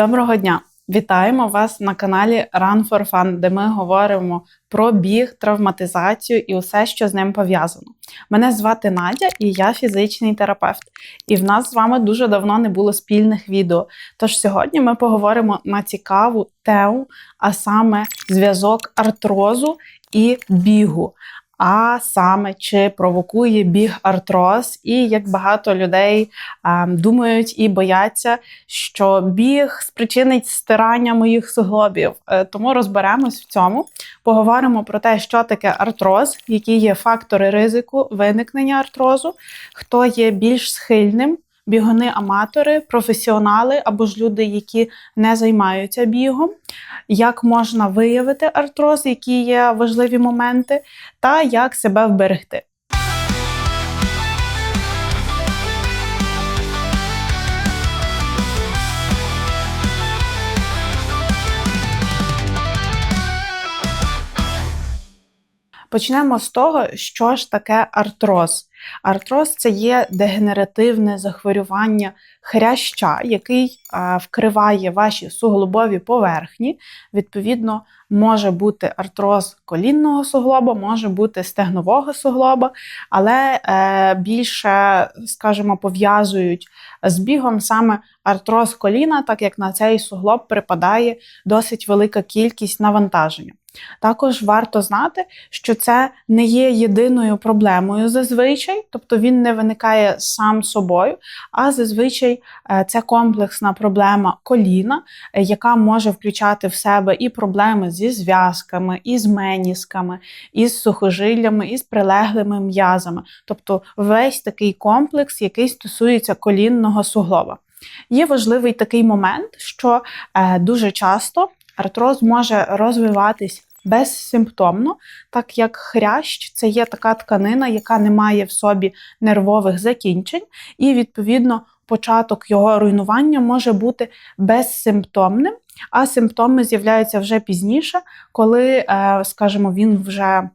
Доброго дня! Вітаємо вас на каналі Run for Fun, де ми говоримо про біг, травматизацію і усе, що з ним пов'язано. Мене звати Надя і я фізичний терапевт. І в нас з вами дуже давно не було спільних відео. Тож сьогодні ми поговоримо на цікаву тему, а саме зв'язок артрозу і бігу. А саме чи провокує біг артроз, і як багато людей а, думають і бояться, що біг спричинить стирання моїх суглобів. Е, тому розберемось в цьому. Поговоримо про те, що таке артроз, які є фактори ризику виникнення артрозу, хто є більш схильним. Бігуни-аматори, професіонали або ж люди, які не займаються бігом, як можна виявити артроз, які є важливі моменти, та як себе вберегти. Почнемо з того, що ж таке артроз. Артроз це є дегенеративне захворювання хряща, який вкриває ваші суглобові поверхні. Відповідно, може бути артроз колінного суглоба, може бути стегнового суглоба, але е, більше, скажімо, пов'язують з бігом саме артроз коліна, так як на цей суглоб припадає досить велика кількість навантаження. Також варто знати, що це не є єдиною проблемою зазвичай, тобто він не виникає сам собою, а зазвичай е, це комплексна проблема коліна, е, яка може включати в себе і проблеми зі зв'язками, і з менісками, і з сухожиллями, і з прилеглими м'язами. Тобто весь такий комплекс, який стосується колінного суглоба. Є важливий такий момент, що е, дуже часто артроз може розвиватись безсимптомно, так як хрящ це є така тканина, яка не має в собі нервових закінчень, і, відповідно, початок його руйнування може бути безсимптомним, а симптоми з'являються вже пізніше, коли, е, скажімо, він вже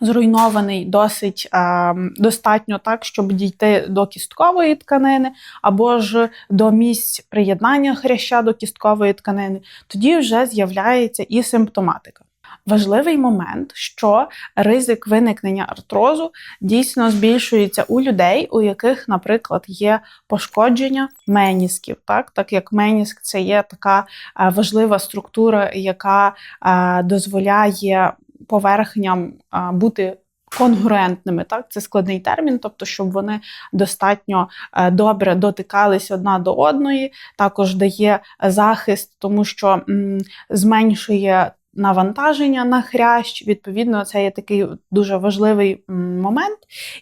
зруйнований досить е, достатньо так, щоб дійти до кісткової тканини, або ж до місць приєднання хряща до кісткової тканини, тоді вже з'являється і симптоматика. Важливий момент, що ризик виникнення артрозу дійсно збільшується у людей, у яких, наприклад, є пошкодження менісків, так так як меніск це є така е, важлива структура, яка е, дозволяє поверхням бути конгруентними. Так, це складний термін, тобто, щоб вони достатньо е, добре дотикались одна до одної, також дає захист, тому що зменшує навантаження на хрящ. Відповідно, це є такий дуже важливий момент.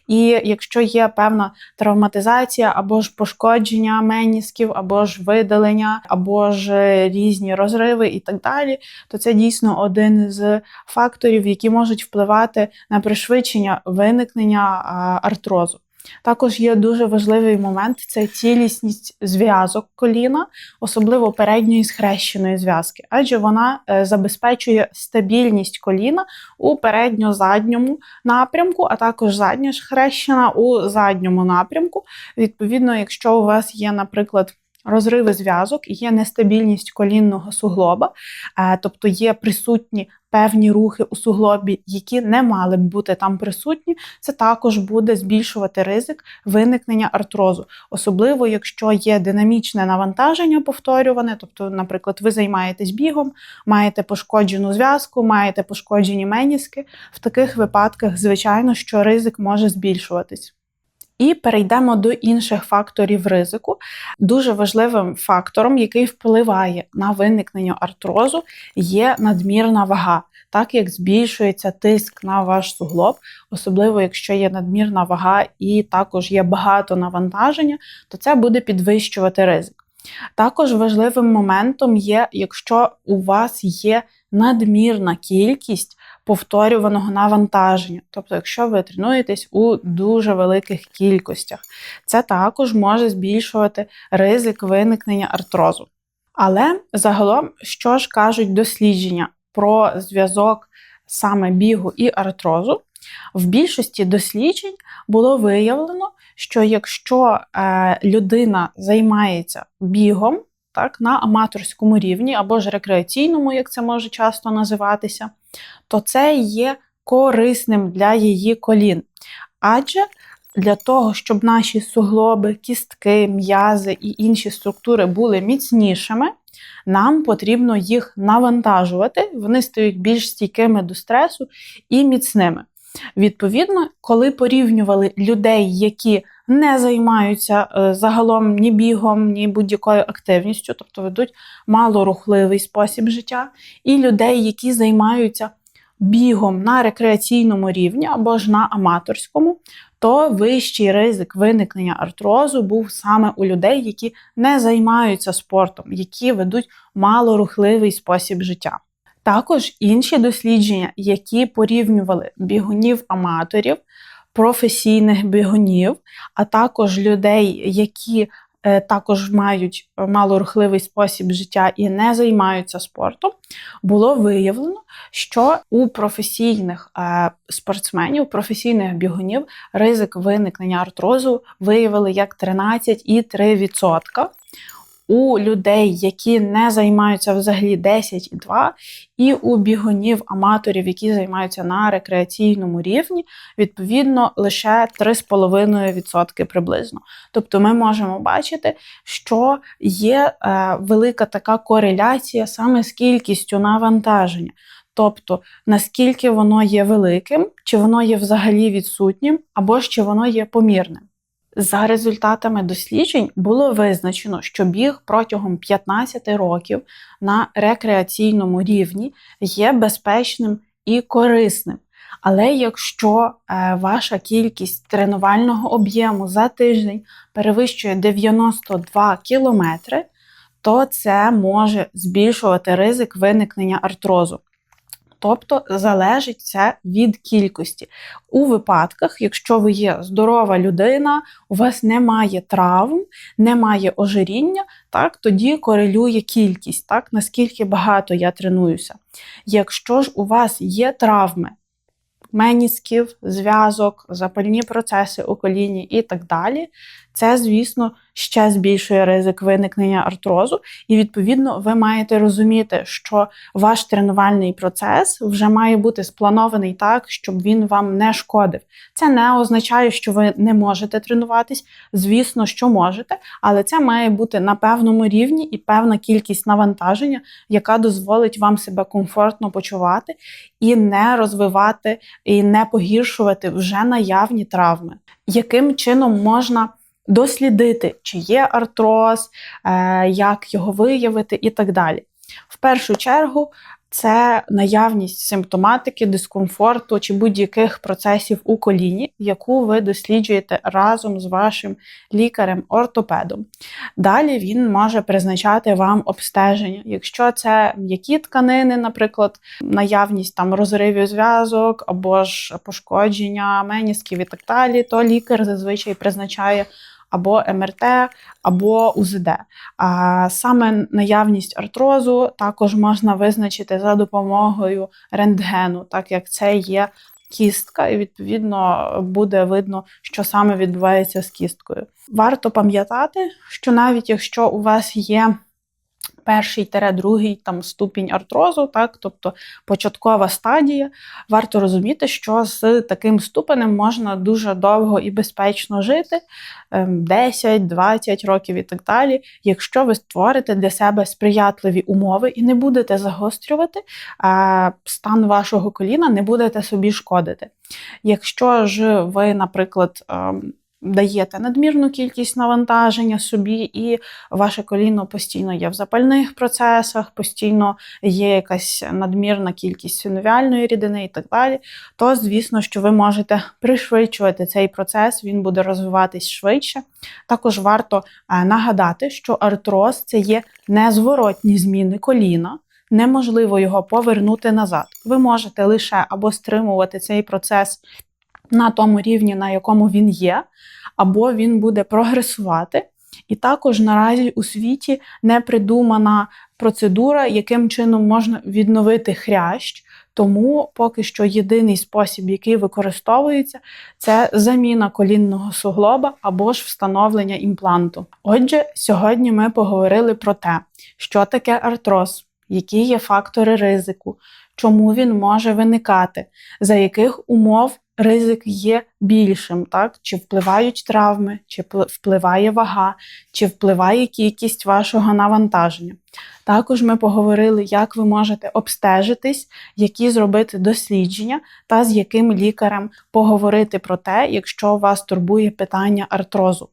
І якщо є певна травматизація або ж пошкодження менісків, або ж видалення, або ж різні розриви і так далі, то це дійсно один з факторів, які можуть впливати на пришвидшення виникнення артрозу. Також є дуже важливий момент це цілісність зв'язок коліна, особливо передньої схрещеної зв'язки, адже вона е, забезпечує стабільність коліна у передньо-задньому напрямку, а також задня хрещена у задньому напрямку. Відповідно, якщо у вас є, наприклад, Розриви зв'язок є нестабільність колінного суглоба, е, тобто є присутні певні рухи у суглобі, які не мали б бути там присутні, це також буде збільшувати ризик виникнення артрозу, особливо якщо є динамічне навантаження повторюване, тобто, наприклад, ви займаєтесь бігом, маєте пошкоджену зв'язку, маєте пошкоджені меніски. В таких випадках, звичайно, що ризик може збільшуватись. І перейдемо до інших факторів ризику. Дуже важливим фактором, який впливає на виникнення артрозу, є надмірна вага. Так як збільшується тиск на ваш суглоб, особливо якщо є надмірна вага і також є багато навантаження, то це буде підвищувати ризик. Також важливим моментом є, якщо у вас є надмірна кількість повторюваного навантаження. Тобто, якщо ви тренуєтесь у дуже великих кількостях, це також може збільшувати ризик виникнення артрозу. Але загалом, що ж кажуть дослідження про зв'язок саме бігу і артрозу, в більшості досліджень було виявлено, що якщо е, людина займається бігом, так, на аматорському рівні або ж рекреаційному, як це може часто називатися, то це є корисним для її колін. Адже для того, щоб наші суглоби, кістки, м'язи і інші структури були міцнішими, нам потрібно їх навантажувати, вони стають більш стійкими до стресу і міцними. Відповідно, коли порівнювали людей, які не займаються е, загалом ні бігом, ні будь-якою активністю, тобто ведуть малорухливий спосіб життя, і людей, які займаються бігом на рекреаційному рівні або ж на аматорському, то вищий ризик виникнення артрозу був саме у людей, які не займаються спортом, які ведуть малорухливий спосіб життя. Також інші дослідження, які порівнювали бігунів-аматорів, професійних бігунів, а також людей, які е, також мають малорухливий спосіб життя і не займаються спортом, було виявлено, що у професійних е, спортсменів, професійних бігунів ризик виникнення артрозу виявили як 13,3% у людей, які не займаються взагалі 10,2, і у бігунів аматорів, які займаються на рекреаційному рівні, відповідно лише 3,5% приблизно. Тобто ми можемо бачити, що є е, велика така кореляція саме з кількістю навантаження. Тобто, наскільки воно є великим, чи воно є взагалі відсутнім, або ж чи воно є помірним. За результатами досліджень було визначено, що біг протягом 15 років на рекреаційному рівні є безпечним і корисним. Але якщо е, ваша кількість тренувального об'єму за тиждень перевищує 92 кілометри, то це може збільшувати ризик виникнення артрозу. Тобто залежить це від кількості. У випадках, якщо ви є здорова людина, у вас немає травм, немає ожиріння, так, тоді корелює кількість, так, наскільки багато я тренуюся. Якщо ж у вас є травми, менісків, зв'язок, запальні процеси у коліні і так далі, це, звісно, ще збільшує ризик виникнення артрозу, і, відповідно, ви маєте розуміти, що ваш тренувальний процес вже має бути спланований так, щоб він вам не шкодив. Це не означає, що ви не можете тренуватись. Звісно, що можете, але це має бути на певному рівні і певна кількість навантаження, яка дозволить вам себе комфортно почувати і не розвивати, і не погіршувати вже наявні травми. Яким чином можна дослідити, чи є артроз, е, як його виявити і так далі. В першу чергу, це наявність симптоматики, дискомфорту чи будь-яких процесів у коліні, яку ви досліджуєте разом з вашим лікарем-ортопедом. Далі він може призначати вам обстеження. Якщо це м'які тканини, наприклад, наявність там розривів зв'язок або ж пошкодження менісків і так далі, то лікар зазвичай призначає або МРТ, або УЗД. А саме наявність артрозу також можна визначити за допомогою рентгену, так як це є кістка, і відповідно буде видно, що саме відбувається з кісткою. Варто пам'ятати, що навіть якщо у вас є перший тере другий там ступінь артрозу, так, тобто початкова стадія. Варто розуміти, що з таким ступенем можна дуже довго і безпечно жити 10-20 ем, років і так далі, якщо ви створите для себе сприятливі умови і не будете загострювати стан вашого коліна, не будете собі шкодити. Якщо ж ви, наприклад, ем, даєте надмірну кількість навантаження собі, і ваше коліно постійно є в запальних процесах, постійно є якась надмірна кількість синовіальної рідини і так далі, то, звісно, що ви можете пришвидшувати цей процес, він буде розвиватись швидше. Також варто е, нагадати, що артроз це є незворотні зміни коліна. Неможливо його повернути назад. Ви можете лише або стримувати цей процес на тому рівні, на якому він є, або він буде прогресувати. І також наразі у світі не придумана процедура, яким чином можна відновити хрящ, Тому поки що єдиний спосіб, який використовується, це заміна колінного суглоба або ж встановлення імпланту. Отже, сьогодні ми поговорили про те, що таке артроз, які є фактори ризику, чому він може виникати, за яких умов ризик є більшим, так? чи впливають травми, чи впливає вага, чи впливає кількість вашого навантаження. Також ми поговорили, як ви можете обстежитись, які зробити дослідження та з яким лікарем поговорити про те, якщо вас турбує питання артрозу.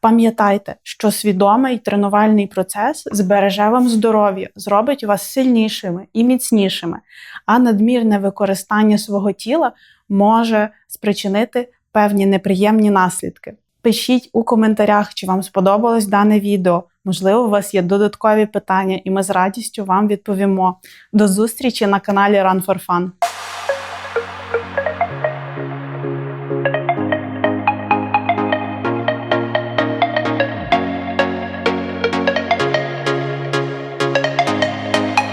Пам'ятайте, що свідомий тренувальний процес збереже вам здоров'я, зробить вас сильнішими і міцнішими, а надмірне використання свого тіла може спричинити певні неприємні наслідки. Пишіть у коментарях, чи вам сподобалось дане відео. Можливо, у вас є додаткові питання, і ми з радістю вам відповімо. До зустрічі на каналі Run for Fun.